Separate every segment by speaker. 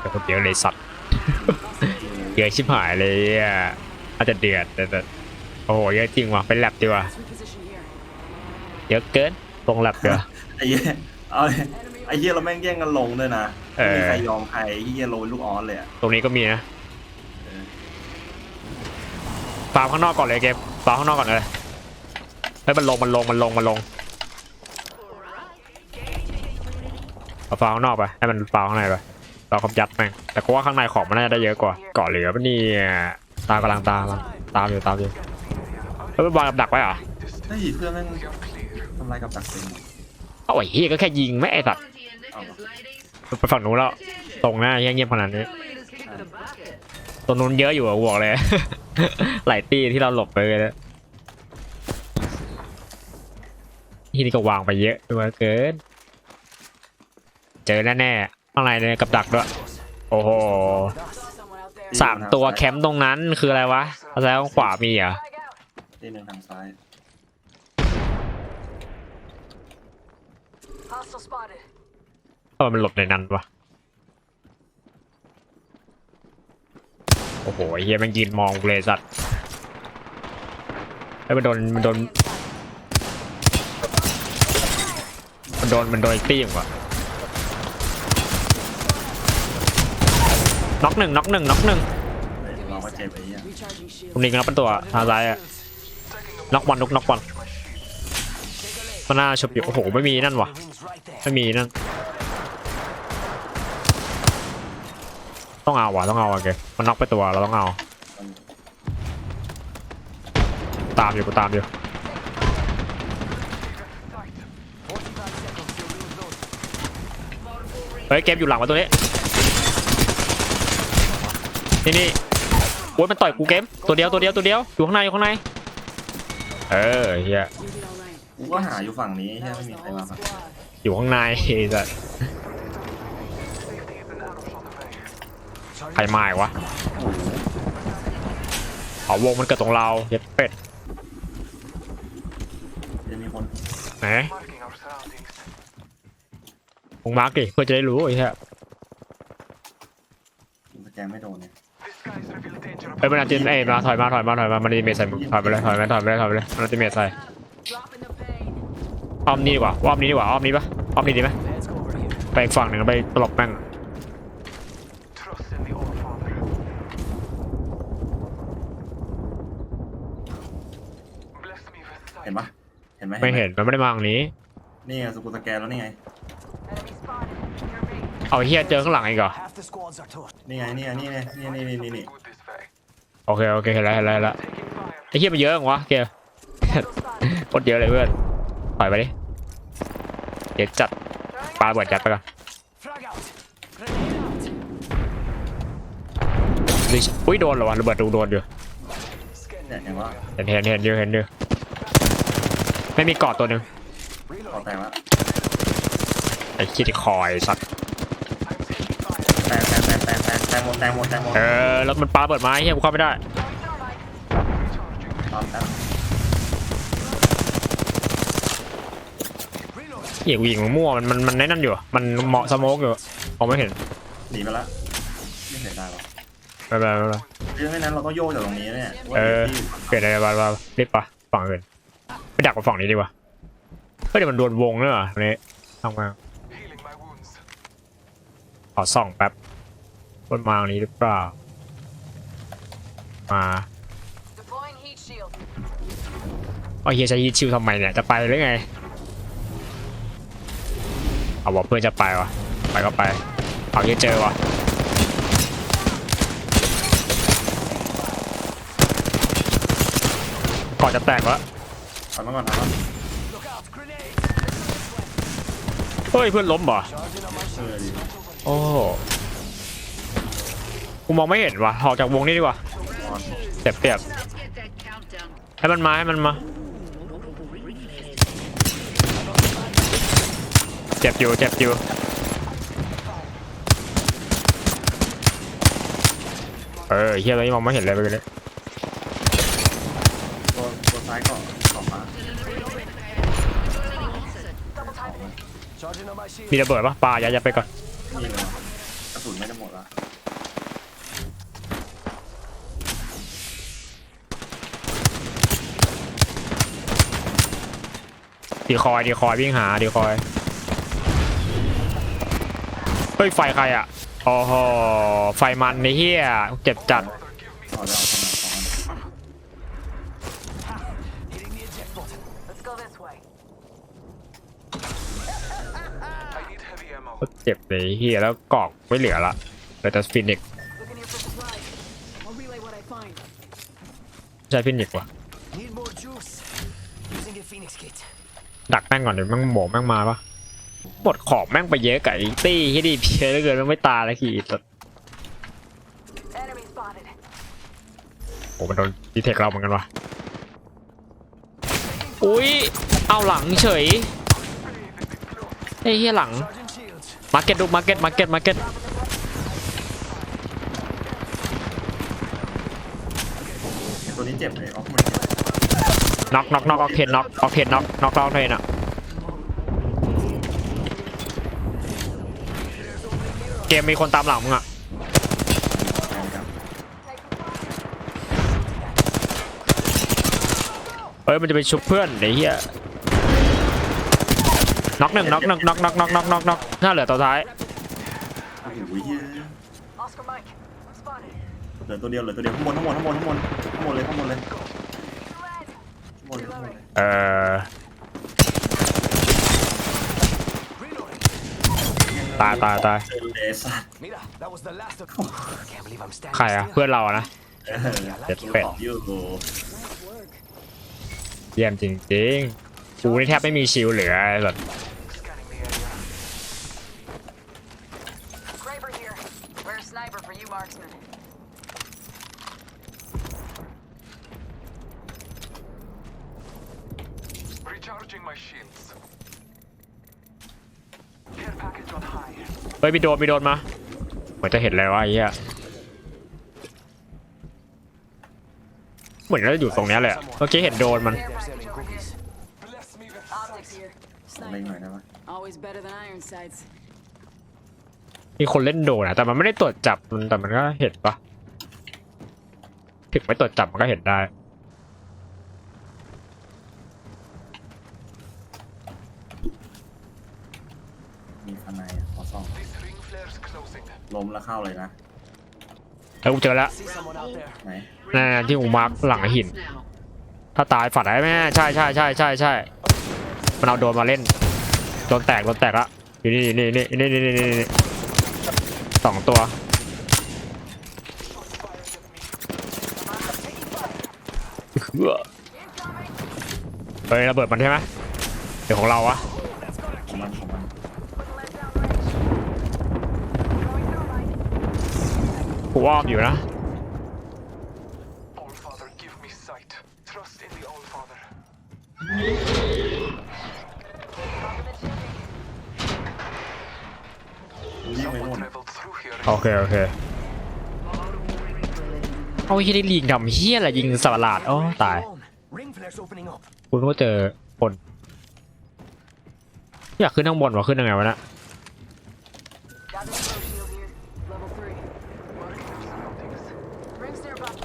Speaker 1: แต่คนเยอะเลยสัตว์ เยอะชิบหายเลยอะอาจจะเดือดแต่แต่โอ้โหเยอะจริงว่ะเป็นแลบดีกว่า
Speaker 2: Let's reposition here.
Speaker 1: เยอะเกินตรงแลบเดียวา
Speaker 3: ไอ้เหี้ยเอาเลยไอ้เหี้ยเราแม่งแย่งกันลงด้วยนะ
Speaker 1: เออ
Speaker 3: ไม่มีใครยอมใครไอ้เหี้ยโรยลูกออสเลยอะ
Speaker 1: ตรงนี้ก็มีนะ
Speaker 3: เออ
Speaker 1: ฟาร์มข้างนอกก่อนเลยเกมฟาร์มข้างนอกก่อนเลยเฮ้ยมันลงมันลงมันลงมันลง เอาฟาร์มข้างนอกไปให้มันฟาร์มข้างในไปเราคำยัดแม่งแต่กูว่าข้างในของมันน่าจะได้เยอะกว่าเกาะเหลือปะเนี่ยตามกำลังตามมาตามอยู่ตามอยู่เฮ้ยมันวางกับดักไว้เหรอ
Speaker 3: เฮ้ยเพื่อนแม่งทำลายกับดักเต็ม
Speaker 1: เอาไอ้เหี้ยก็แค่ยิงไม่ไอ้สัตว์
Speaker 3: เอา
Speaker 1: ไปฝั่งนู้นแล้วตรงหน้าเงียบๆขนาดนี้ตรงนู้นเยอะอยู่อะกูบอกเลยหลายตีที่เราหลบไปเลยนะที่นี่ก็วางไปเยอะด้วยเกินเจอแน่ๆข้างในเนี่ยกับดักด้วย โอ้โห
Speaker 2: Someone out there.
Speaker 1: สามตัวแคมป์ตรงนั้นคืออะไรวะแล้วขวามีเหรอ
Speaker 3: ที่หนึ่งทางซ้าย
Speaker 2: Hostile spotted.
Speaker 1: เออมันหลบในนั้นวะ โอ้โหไอ้เฮียแมันยืนมองกูเลยสัตว์เฮ้ยมันโดนมันโดนมันโดนมันโดนไอ้ตี้อย่างวะ น็อกหนึ่งน็อกหนึ่งน็อกหนึ่ง
Speaker 3: เฮ้ยเราก็เจ็บไอ้เหี้ย
Speaker 2: Recharging
Speaker 1: ต
Speaker 2: shield.
Speaker 1: รงนี้ก็นับเป็นตัวทางซ้ายอะน็อกวันน็อกน็อกวันก็น่าชบอยู่โอ้โหไม่มีนั่นวะไม่มีนั่น ต้องเอาว่ะต้องเอาอะเกมันน็อกไปตัวเราต้องเอา ตามอยู่กูตามอยู่เฮ้ยเกมอยู่หลังมาตัวนี้ นี่นี่โอ้ยมันต่อยกูเกมตัวเดียวตัวเดียวตัวเดียวอยู่ข้างในอยู่ข้างในเออเฮีย
Speaker 2: You did all right.
Speaker 3: กูก็หาอยู่ฝั่งนี้แค่
Speaker 2: That
Speaker 3: ไม่
Speaker 2: was
Speaker 3: มี
Speaker 2: the
Speaker 3: ใคร
Speaker 2: whole
Speaker 3: มาฝั่ง
Speaker 2: squad.
Speaker 1: อยู่ข้างในไอ้สัสใครมาอีกวะ
Speaker 3: โอ้โห
Speaker 1: เอาวงมันเกิดตรงเราเย็ดเป็ด
Speaker 3: จะมีคน
Speaker 1: ไหนมึงมาร์กดิเพื่อจะได้รู้ไอ้เหี้ย
Speaker 3: สแกนไม่โดนเนี่ย
Speaker 1: เอ้ยมันอาจจะเอ้ยมาถอยมาถอยมาถอยมามันจะเมทใส่มึงถอยไปเลยถอยไปถอยไปเลยถอยไปเลยมันจะเมทใส่
Speaker 2: Dropping the pain.
Speaker 1: อ้อมนี่ดีกว่าอ้อมนี้ดีกว่าอ้อมนี้ปะอ้อมนี้ดีไหม
Speaker 4: Let's go over here.
Speaker 1: ไปอีกฝั่งหนึ่งแล้วไปตลบแม่ง
Speaker 5: Trust in the All Father. Bless me with
Speaker 3: เห็น
Speaker 5: sight.
Speaker 3: ปะเห็นไหม
Speaker 1: ไม่เห็นมันไม่ได้มาทางนี้
Speaker 3: นี่ไงสกูสแกนแล้วนี่ไง
Speaker 1: เอาไอ้เฮียเจอข้างหลังอีกเหรอ
Speaker 4: Half the squads are toast.
Speaker 3: นี่ไงนี่ไงนี่ไงนี่นี่นี่นี่นี่
Speaker 5: Good this way.
Speaker 1: โอเคโอเคเห็นแล้วเห็นแล้วเห็นแล้ว
Speaker 5: Taking fire.
Speaker 1: ไอ้เฮียมันเยอะจังวะเกม
Speaker 2: Hostile spotted.
Speaker 1: โคตรเยอะเลยเพื่อนถอยไปดิเดี๋ยวจัดปลาเบิดจัดไปก่อน
Speaker 4: Frag out. Grenade out.
Speaker 1: ดิอุ้ยโดนเหรอวะระเบิดดูโดนอยู่
Speaker 3: เนี่ยเห็นว่า
Speaker 1: เห็นเห็นเห็นอยู่เห็นอยู่ไม่มีเกาะตัวหนึ่ง
Speaker 3: ขอแตกแล้ว
Speaker 1: ไอ้คิดคอยสัตว์
Speaker 3: แตกแตกแต กแตกแตกแตกหมดแตกหมดแตกหมด
Speaker 1: เออแล้วมันปลาเปิดไม้เฮียกูเข้าไม่ได้
Speaker 3: ตอนแล้ว
Speaker 4: Reload.
Speaker 1: เฮียกูยิงมันมั่วมันมันมันแน่นั่นอยู่ มันเหมาะสโมกอยู่มองไม่เห็น
Speaker 3: หนีไปแล้วไม่เสียดายหรอก
Speaker 1: ไม่เป็นไรไม่เป็นไร
Speaker 3: เพราะฉะนั้นเราต้องโยกจากตรงนี้เนี่ยว่า
Speaker 1: เออ
Speaker 3: ที่
Speaker 1: เปลี่ยนอะไรบ้างบ้างรีบปะฝั่งอื่นไปดักกับฝั่งนี้ดีกว่าเฮ้ยเดี๋ยวมันโดนวงเนอะตรงนี้ทำมา
Speaker 5: Healing my wounds.
Speaker 1: ขอส่องแป๊บ มันมาตรงนี้หรือเปล่า มา
Speaker 2: Deploying heat shield.
Speaker 1: เอาเฮียใช้ยีชิวทำไมเนี่ย จะไปหรือไง เอาบอกเพื่อนจะไปวะไปก็ไปเอาเฮียเจอวะก่อนจะแตกวะ
Speaker 3: ถอยมาก่อนถอยมา
Speaker 4: Look out. Grenade.
Speaker 1: เฮ้ยเพื่อนล้มเหรอ
Speaker 4: Charging on my
Speaker 3: เออ
Speaker 4: shield.
Speaker 3: ดี
Speaker 1: โอ้ กูมองไม่เห็นว่ะออกจากวงนี้ดีกว่าเจ็บเปรียบให้มันมาให้มันมาเจ็บอยู่เจ็บอยู่เออเฮียอะไรมองไม่เห็นเลยไปเลย
Speaker 3: ตัวตัวซ้ายก็ขอบมา
Speaker 2: Double timing it.
Speaker 4: Charging on my shield.
Speaker 1: มีระเบิดปะปาอย่าอย่าไปก่อน
Speaker 3: กระสุนไม่ได้หมดละ
Speaker 1: ดีคอยดีคอยวิ่งหาดีคอย เฮ้ย ไฟใครอะโอ้โหไฟมันในเฮียเจ็บจัด
Speaker 3: เอาจะเอาสมัครสองอัน
Speaker 4: Hitting the eject button.
Speaker 2: Let's go this way.
Speaker 5: I need heavy ammo.
Speaker 1: เจ็บในเฮียแล้วกรอกไม่เหลือละเหลยแต่ฟินิก
Speaker 2: Looking here for supplies. I'll relay what I find.
Speaker 1: ใช่ฟินิกว่ะ
Speaker 4: Need more juice. Using a phoenix kit.
Speaker 1: ดักแม่งก่อนเดี๋ยวแม่งหมอแม่งมาปะหมดขอบแม่งไปเยอะกับไอ้ตี้ที่ดีเพียเหลือเกินแม่งไม่ตายเลยขี่สัตโอ้มันโดนดีเทคเราเหมือนกันวะอุ้ยเอาหลังเฉยไอ้เฮียหลังมาเก็ตดูมาเก็ตมาเก็ตมาเก็ต
Speaker 3: ตัวนี้เจ็บเลยออฟมันเจ็บ
Speaker 1: น็อกน็อกน็อกออกเทนน็อกออกเทนน็อกน็อกน็อกเทนอะเกมมีคนตามหลังมึงอะ
Speaker 3: แรงจัง
Speaker 1: เฮ้ยมันจะไปชุบเพื่อนไอ้เหี้ยน็อกหนึ่งน็อกหนึ่งน็อกน็อกน็อกน็อกน็อกน็อกหน้าเหลือตัวท้าย
Speaker 3: โอ้โหเหี้ย
Speaker 2: Oscar Mike. I'm spotted.
Speaker 3: เหลือตัวเดียวเหลือตัวเดียวข้างบนข้างบนข้างบนข้างบนข้างบนเลยข้างบนเลย
Speaker 1: อ่อ
Speaker 4: Reloading.
Speaker 1: ตายตายตาย
Speaker 3: เจอเลสัตว์
Speaker 4: Mira, that was the last of. Can't believe I'm standing
Speaker 1: ใครอะ
Speaker 4: still.
Speaker 1: เพื่อนเราอะนะ
Speaker 3: เออ
Speaker 4: I like
Speaker 1: It's
Speaker 4: you.
Speaker 1: fed.
Speaker 3: ยูโร
Speaker 1: เยี่ยมจริงๆกูนี่แทบไม่มีชิลเหลือไอ้สัส
Speaker 5: Scanning
Speaker 1: เฮ้ยมีโดนมีโดนมาเหมือนจะเห็นเลยว่าไอ้เหี้ยเหมือนจะอยู่ตรงเนี้ยเลยอะเมื่อกี้เห็นโดนมัน
Speaker 2: Care
Speaker 4: They're
Speaker 2: package
Speaker 4: selling
Speaker 2: over here.
Speaker 4: cookies.
Speaker 5: Bless me with
Speaker 2: Optics here.
Speaker 3: เล่นหน่อย
Speaker 2: Sniper.
Speaker 3: ได้ไหม
Speaker 2: Always better than iron sights.
Speaker 1: มีคนเล่นโดนอะแต่มันไม่ได้ตรวจจับมันแต่มันก็เห็นปะถึงไม่ตรวจจับมันก็เห็นได้
Speaker 3: มีข้างในขอส่อง
Speaker 5: This ring flare's closing.
Speaker 3: ล้มแล้วเข้าเลยนะ
Speaker 1: แล้วกูเจอแล้ว
Speaker 4: See someone out there.
Speaker 3: ไหน
Speaker 1: นั่นๆที่กูมาร์คหลังหิน ถ้าตายฝัดได้ไหมใช่ใช่ใช่ใช่ใช่มันเอาโดนมาเล่นโดนแตกโดนแตกละอยู่นี่นี่นี่นี่นี่นี่นี่นี่สองตัว เฮ้ยระเบิดมันใช่ไหมเดี๋ยวของเราวะ กูอ้อมอยู่นะ
Speaker 5: All Father, give me sight. Trust in the All Father.
Speaker 2: Compliment shooting.
Speaker 3: วิ่งไป
Speaker 5: Someone
Speaker 3: นู่น
Speaker 5: traveled through here.
Speaker 1: โอเค โอเคเอาไอ้เฮียได้ลิงทำเฮียอะไรยิงสัตว์ประหลาดโอ้ตาย
Speaker 4: Alone. Ring flares opening up.
Speaker 1: คุณก็เจอคน อยากขึ้นข้างบนวะขึ้นยังไงวะเนะ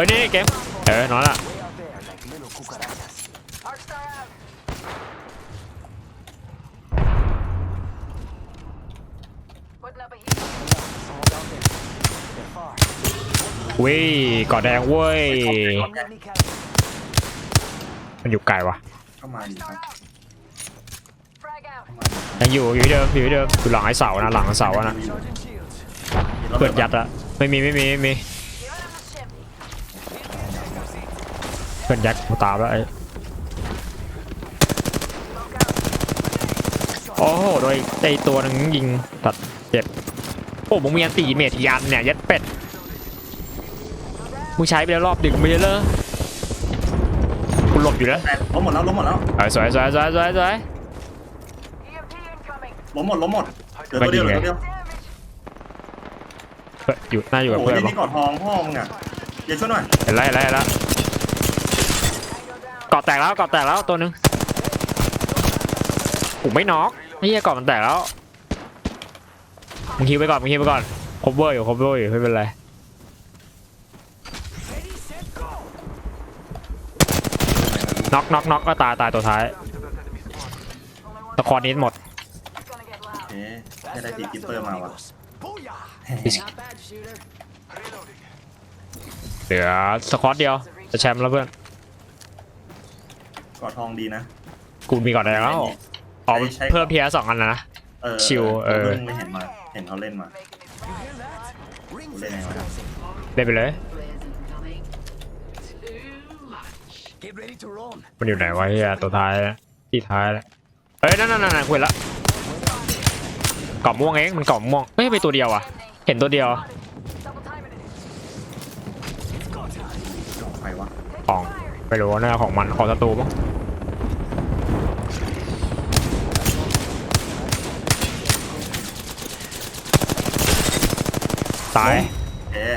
Speaker 1: ฮ้ยนี่เกมเออน้อยละวิ่งกอดแดงเว้ย มันอยู่ไกลวะยังอยู่อยู่เดิมอยู่เดิมอยู่หลังไอ้เสาหนะหลังเสาอะนะเปิดยัดอะไม่มีไม่มีไม่มี พื่อนยัดกูตามแล้วไอ้
Speaker 2: Smoke out.
Speaker 1: โอ้โหโดยไอ้ตัวหนึงยิงตัดเจ็บโอ้มึงมีอันตีเมทยันเนี่ยยัดเป็ดมึงใช้ไปแล้วรอบดึกไม่ได้เลยกูหลบอยู่แล้ว
Speaker 3: แต่ล้มหมดแล้วล้มหมดแล้ว
Speaker 1: เออสวยสวยสวยสวยสวย
Speaker 2: EMP incoming.
Speaker 3: ล้มหมดล้มหมดเหลือตัวเดียวเหลือตัวเดียว
Speaker 2: Damage.
Speaker 1: เฮ้ยอยู่น่าอยู่กับ
Speaker 3: โอ้โห
Speaker 1: เพื่อน
Speaker 3: นี่
Speaker 1: ปะ
Speaker 3: นี่กอดทองพ่อมึงอะเดี๋ยวช่วยหน่อย
Speaker 1: เห็นแล้วเห็นแล้ว เห็นแล้ว
Speaker 2: Tango down.
Speaker 1: เกาะแตกแล้วเกาะแตกแล้วตัวหนึงกูไม่น็อก
Speaker 5: Reloading.
Speaker 1: ไอ้เหี้ยก่อนมันแตกแล้วมึงคิวไปก่อนมึงคิวไปก่อนคบเวอร์อยู่คบเวอร์อยู่ไม่เป็นไร
Speaker 4: Ready, set, go.
Speaker 1: น็อกน็อกน็อกก็ตายตายตัวท้าย
Speaker 5: After that enemy squad.
Speaker 1: ตะคอนนี้หมด
Speaker 2: It's gonna get loud.
Speaker 3: เอ๊ะ
Speaker 4: That's
Speaker 3: จะได้
Speaker 4: the
Speaker 3: ตี
Speaker 4: last
Speaker 3: กิป
Speaker 4: of
Speaker 3: เปอร์
Speaker 4: them
Speaker 3: มาวะ
Speaker 4: amigos. Booyah!
Speaker 2: Not bad, shooter.
Speaker 5: Reloading.
Speaker 1: เหลือสควอตเดียวจะแชมป์แล้วเพื่อน
Speaker 3: กอดทองดีนะ
Speaker 1: กูมีก่อนแดงแล้วอ๋อเพิ่มเพียสองอันนะนะ
Speaker 3: เออ
Speaker 1: ชิวเออ
Speaker 3: เพิ่งไม่เห็นมา เห็นเขาเล่นมา
Speaker 2: Making me
Speaker 4: You
Speaker 2: fly.
Speaker 4: hear that? Ring
Speaker 3: Lên này
Speaker 4: fence
Speaker 3: mà.
Speaker 4: closing.
Speaker 1: เล่นไปเลย
Speaker 4: Get ready to roam.
Speaker 1: มันอยู่ไหนวะเฮียตัวท้ายนะที่ท้ายแล้วเอ้ยนั่นนั่นนั่นคุยละกล่องม่วงเองมันกล่องม่วงเฮ้ยไปตัวเดียวอะ เห็นตัวเดียว
Speaker 2: Double timing it.
Speaker 4: It's go time.
Speaker 3: ใครวะ
Speaker 1: ของ ไม่รู้ว่าน่าของมันของศัตรูมั้งตาย
Speaker 3: เอ๊ะ